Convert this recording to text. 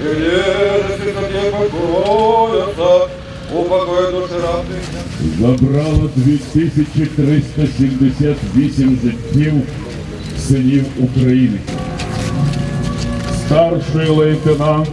и где же святоте покоятся, упокой души равных. забрало 2378 життів синів України. Старший лейтенант